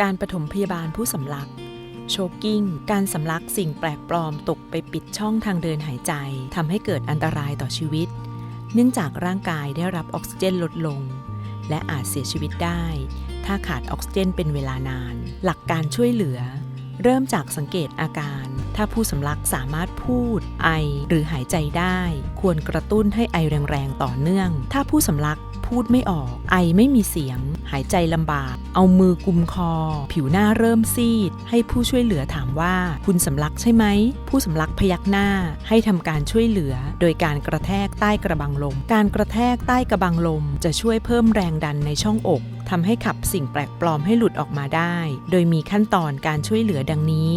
การปฐมพยาบาลผู้สำลัก โชกิ้ง การสำลักสิ่งแปลกปลอมตกไปปิดช่องทางเดินหายใจทำให้เกิดอันตรายต่อชีวิต เนื่องจากร่างกายได้รับออกซิเจนลดลง และอาจเสียชีวิตได้ ถ้าขาดออกซิเจนเป็นเวลานาน หลักการช่วยเหลือ เริ่มจากสังเกตอาการ ถ้าผู้สำลักสามารถพูด ไอหรือหายใจได้ ควรกระตุ้นให้ไอแรงๆต่อเนื่อง ถ้าผู้สำลัก พูดไม่ออก ไอไม่มีเสียง หายใจลำบาก เอามือกุมคอ ผิวหน้าเริ่มซีด ให้ผู้ช่วยเหลือถามว่า คุณสำลักใช่ไหม ผู้สำลักพยักหน้า ให้ทำการช่วยเหลือ โดยการกระแทกใต้กระบังลม การกระแทกใต้กระบังลม จะช่วยเพิ่มแรงดันในช่องอกทำให้ขับสิ่งแปลกปลอมให้หลุดออกมาได้ โดยมีขั้นตอนการช่วยเหลือดังนี้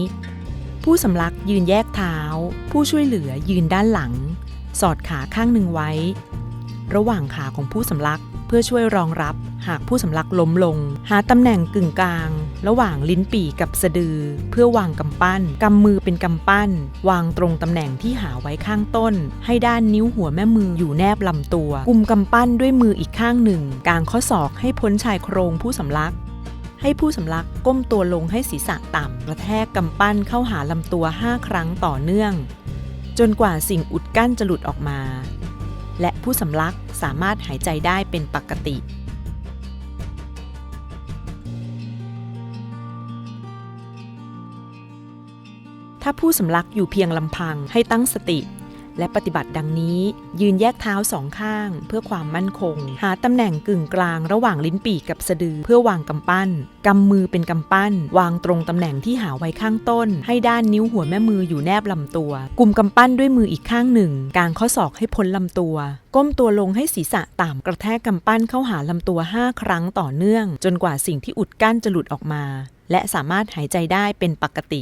ผู้สำลักยืนแยกเท้า ผู้ช่วยเหลือยืนด้านหลัง สอดขาข้างหนึ่งไว้ ระหว่างขาของผู้สำลัก เพื่อช่วยรองรับหากผู้สำลักล้มลง หาตำแหน่งกึ่งกลาง ระหว่างลิ้นปี่กับสะดือ เพื่อวางกำปั้นกำมือเป็นกำปั้น วางตรงตำแหน่งที่หาไว้ข้างต้น ให้ด้านนิ้วหัวแม่มืออยู่แนบลำตัวกุมกำปั้นด้วยมืออีกข้างหนึ่งกางข้อศอกให้พ้นชายโครงผู้สำลักให้ผู้สำลักก้มตัวลงให้ศีรษะต่ำกระแทกกำปั้นเข้าหาลำตัว 5 ครั้งต่อเนื่อง จนกว่าสิ่งอุดกั้นจะหลุดออกมา และผู้สำลักสามารถหายใจได้เป็นปกติ ถ้าผู้สำลักอยู่เพียงลำพังให้ตั้งสติ และปฏิบัติดังนี้ ยืนแยกเท้าสองข้าง เพื่อความมั่นคง หาตำแหน่งกึ่งกลางระหว่างลิ้นปี่กับสะดือเพื่อวางกำปั้นกำมือเป็นกำปั้น วางตรงตำแหน่งที่หาไว้ข้างต้น ให้ด้านนิ้วหัวแม่มืออยู่แนบลำตัวกุมกำปั้นด้วยมืออีกข้างหนึ่งกางข้อศอกให้พ้นลำตัว ก้มตัวลงให้ศีรษะต่ำกระแทกกำปั้นเข้าหาลำตัว 5 ครั้งต่อเนื่อง จนกว่าสิ่งที่อุดกั้นจะหลุดออกมา และสามารถหายใจได้เป็นปกติ